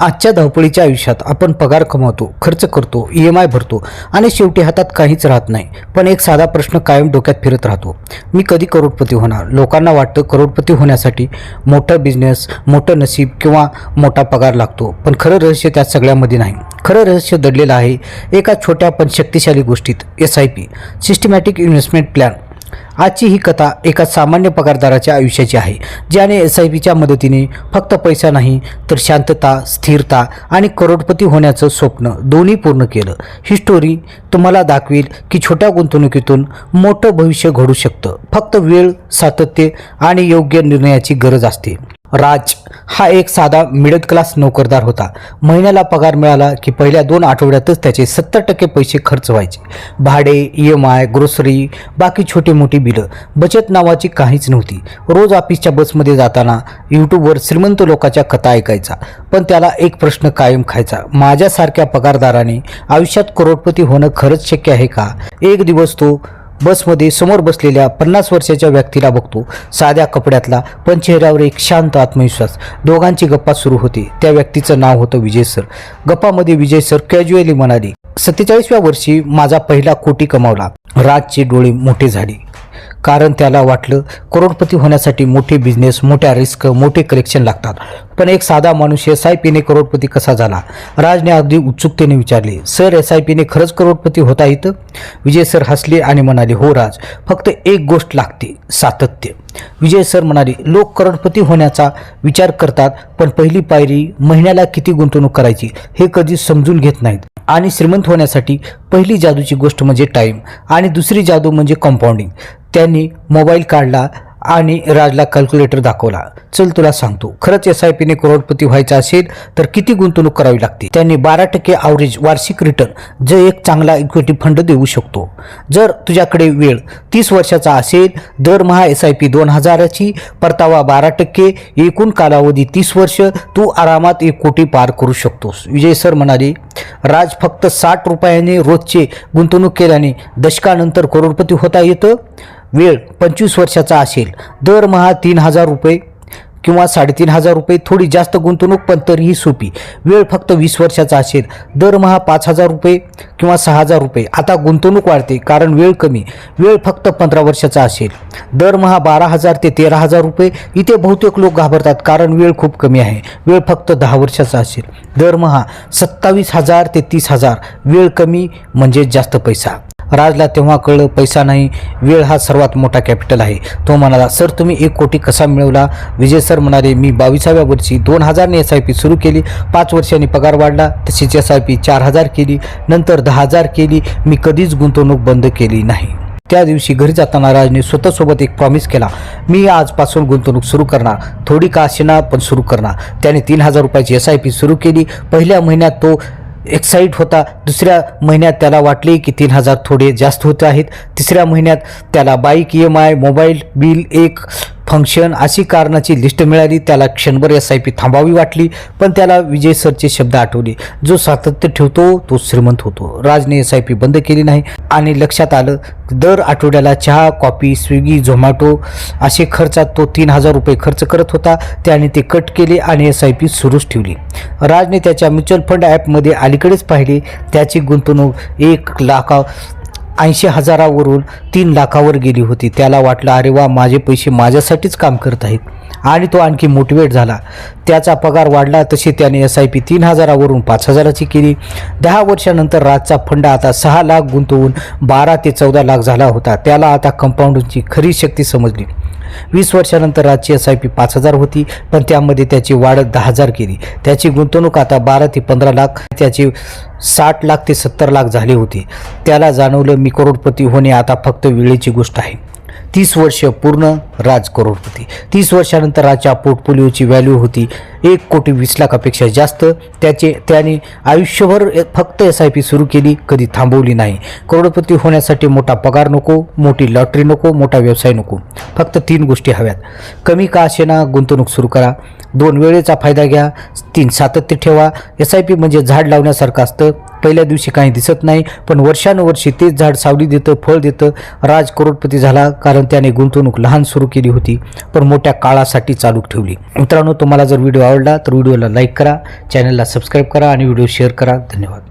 आजच्या धावपळीच्या आयुष्यात आपण पगार कमावतो खर्च करतो ई एम आय भरतो आणि शेवटी हातात काहीच राहत नाही. पण एक साधा प्रश्न कायम डोक्यात फिरत राहतो. मी कधी करोडपती होणार? लोकांना वाटतं करोडपती होण्यासाठी मोठा बिझनेस मोठं नशीब किंवा मोठा पगार लागतो. पण खरं रहस्य त्या सगळ्यामध्ये नाही. खरं रहस्य दडलेलं आहे एका छोट्या पण शक्तिशाली गोष्टीत S I P systematic investment plan आजची ही कथा एका सामान्य पगारदाराच्या आयुष्याची आहे ज्याने एस आय पीच्या मदतीने फक्त पैसा नाही तर शांतता स्थिरता आणि करोडपती होण्याचं स्वप्न दोन्ही पूर्ण केलं. ही स्टोरी तुम्हाला दाखवेल की छोट्या गुंतवणुकीतून मोठं भविष्य घडू शकतं. फक्त वेळ सातत्य आणि योग्य निर्णयाची गरज असते. राज हा एक साधा मिडल क्लास नोकरदार होता. महिन्याला पगार मिळाला की पहिल्या दोन आठवड्यातच त्याचे सत्तर टक्के पैसे खर्च व्हायचे. भाडे ई एम आय ग्रोसरी बाकी छोटी मोठी बिलं. बचत नावाची काहीच नव्हती. रोज ऑफिसच्या बसमध्ये जाताना यूट्यूबवर श्रीमंत लोकांच्या कथा ऐकायचा. पण त्याला एक प्रश्न कायम खायचा. माझ्यासारख्या पगारदाराने आयुष्यात करोडपती होणं खरंच शक्य आहे का? एक दिवस तो बसमध्ये समोर बसलेल्या पन्नास वर्षाच्या व्यक्तीला बघतो. साध्या कपड्यातला पण चेहऱ्यावर एक शांत आत्मविश्वास. दोघांची गप्पा सुरू होती. त्या व्यक्तीचं नाव होतं विजय सर. गप्पामध्ये विजय सर कॅज्युअली म्हणाले सत्तेचाळीसव्या वर्षी माझा पहिला कोटी कमावला. राजचे डोळे मोठे झाले. कारण त्याला वाटलं करोडपती होण्यासाठी मोठे बिझनेस मोठ्या रिस्क मोठे कलेक्शन लागतात. पण एक साधा माणूस एस आय पीने करोडपती कसा झाला? राजने अगदी उत्सुकतेने विचारले सर एस आय पीने खरंच करोडपती होता येतं विजय सर हसले आणि म्हणाले हो राज फक्त एक गोष्ट लागते सातत्य. विजय सर म्हणाले लोक करोडपती होण्याचा विचार करतात पण पहिली पायरी महिन्याला किती गुंतवणूक करायची हे कधी समजून घेत नाहीत. आणि श्रीमंत होण्यासाठी पहिली जादूची गोष्ट म्हणजे टाईम आणि दुसरी जादू म्हणजे कंपाऊंडिंग त्यांनी मोबाईल काढला आणि राजला कॅल्क्युलेटर दाखवला. चल तुला सांगतो. खरंच एस आय पीने करोडपती व्हायचा असेल तर किती गुंतवणूक करावी लागते? त्यांनी बारा टक्के ॲव्हरेज वार्षिक रिटर्न जे एक चांगला इक्विटी फंड देऊ शकतो. जर तुझ्याकडे वेळ तीस वर्षाचा असेल दरमहा एस आय पी दोन हजाराची परतावा बारा टक्के एकूण कालावधी तीस वर्ष तू आरामात एक कोटी पार करू शकतोस. विजय सर म्हणाले राज फक्त साठ रुपयाने रोजचे गुंतवणूक केल्याने दशकानंतर करोडपती होता येतं? वेळ पंचवीस वर्षाचा असेल. दरमहा तीन हजार रुपये किंवा साडेतीन हजार रुपये थोडी जास्त गुंतवणूक पण तरीही सोपी. वेळ फक्त वीस वर्षाचा असेल. दरमहा पाच हजार रुपये किंवा सहा हजार रुपये. आता गुंतवणूक वाढते कारण वेळ कमी. वेळ फक्त पंधरा वर्षाचा असेल. दरमहा बारा हजार ते तेरा हजार रुपये. इथे बहुतेक लोक घाबरतात कारण वेळ खूप कमी आहे. वेळ फक्त दहा वर्षाचा असेल. दरमहा सत्तावीस हजार ते तीस हजार. वेळ कमी म्हणजे जास्त पैसा. राजला तेव्हा कळलं पैसा नाही वेळ हा सर्वात मोठा कॅपिटल आहे. तो म्हणाला सर तुम्ही एक कोटी कसा मिळवला? विजय सर म्हणाले मी बावीसाव्या वर्षी दोन हजारने एस आय पी सुरू केली पाच वर्षांनी पगार वाढला तशीच एस आय पी चार हजार केली नंतर दहा हजार केली मी कधीच गुंतवणूक बंद केली नाही. त्या दिवशी घरी जाताना राजने स्वतःसोबत एक प्रॉमिस केला मी आजपासून गुंतवणूक सुरू करणार थोडी का असेना पण सुरू करणार. त्याने तीन हजार रुपयाची एस आय पी सुरू केली पहिल्या महिन्यात तो एक्साईट होता. दुसऱ्या महिन्यात त्याला वाटले की तीन हजार थोडे जास्त होत आहेत. तिसऱ्या महिन्यात त्याला bike E M I mobile bill एक फंक्शन अशी कारणाची लिस्ट मिळाली त्याला क्षणभर एस आय पी थांबावी वाटली पण त्याला विजय सरचे शब्द आठवले. जो सातत्य ठेवतो तो श्रीमंत होतो. राजने एस आय पी बंद केली नाही आणि लक्षात आलं दर आठवड्याला चहा कॉफी स्विगी झोमॅटो असे खर्चात तो तीन हजार रुपये खर्च करत होता. त्याने ते कट केले आणि एस आय पी सुरूच ठेवली. राजने त्याच्या म्युच्युअल फंड ॲपमध्ये अलीकडेच पाहिले. त्याची गुंतवणूक एक लाखा ऐंशी हजारावरून तीन लाखावर गेली होती. त्याला वाटलं अरे वा माझे पैसे माझ्यासाठीच काम करत आहेत. आणि तो आणखी मोटिवेट झाला. त्याचा पगार वाढला तसे त्याने एस आय पी तीन हजारावरून पाच हजाराची केली. दहा वर्षानंतर राजचा फंड आता सहा लाख गुंतवून बारा ते चौदा लाख झाला होता. त्याला आता कंपाऊंडची खरी शक्ती समजली. वीस वर्षानंतर राजची एस आय पी पाच हजार होती पण त्यामध्ये त्याची वाढ दहा हजार केली. त्याची गुंतवणूक आता बारा ते पंधरा लाख त्याची साठ लाख ते सत्तर लाख झाली होती. त्याला जाणवलं मी करोडपती होणे आता फक्त वेळेची गोष्ट आहे. तीस वर्ष पूर्ण राज करोडपती. तीस वर्षानंतर राजच्या पोर्टफोलिओची व्हॅल्यू होती. एक कोटी वीस लाखापेक्षा जास्त त्याचे त्याने आयुष्यभर फक्त एस आय पी सुरू केली कधी थांबवली नाही. करोडपती होण्यासाठी मोठा पगार नको मोठी लॉटरी नको मोठा व्यवसाय नको. फक्त तीन गोष्टी हव्यात. कमी का असेना गुंतवणूक सुरू करा. दोन वेळेचा फायदा घ्या. तीन सातत्य ठेवा. एस आय पी म्हणजे झाड लावण्यासारखं असतं. पहिल्या दिवशी काही दिसत नाही पण वर्षानुवर्षी तेच झाड सावली देतं फळ देतं. राज करोडपती झाला कारण त्याने गुंतवणूक लहान सुरू केली होती पण मोठ्या काळासाठी चालू ठेवली. मित्रांनो तुम्हाला जर व्हिडिओ आवडला तर व्हिडिओला लाईक करा चॅनलला सबस्क्राईब करा आणि व्हिडिओ शेअर करा. धन्यवाद.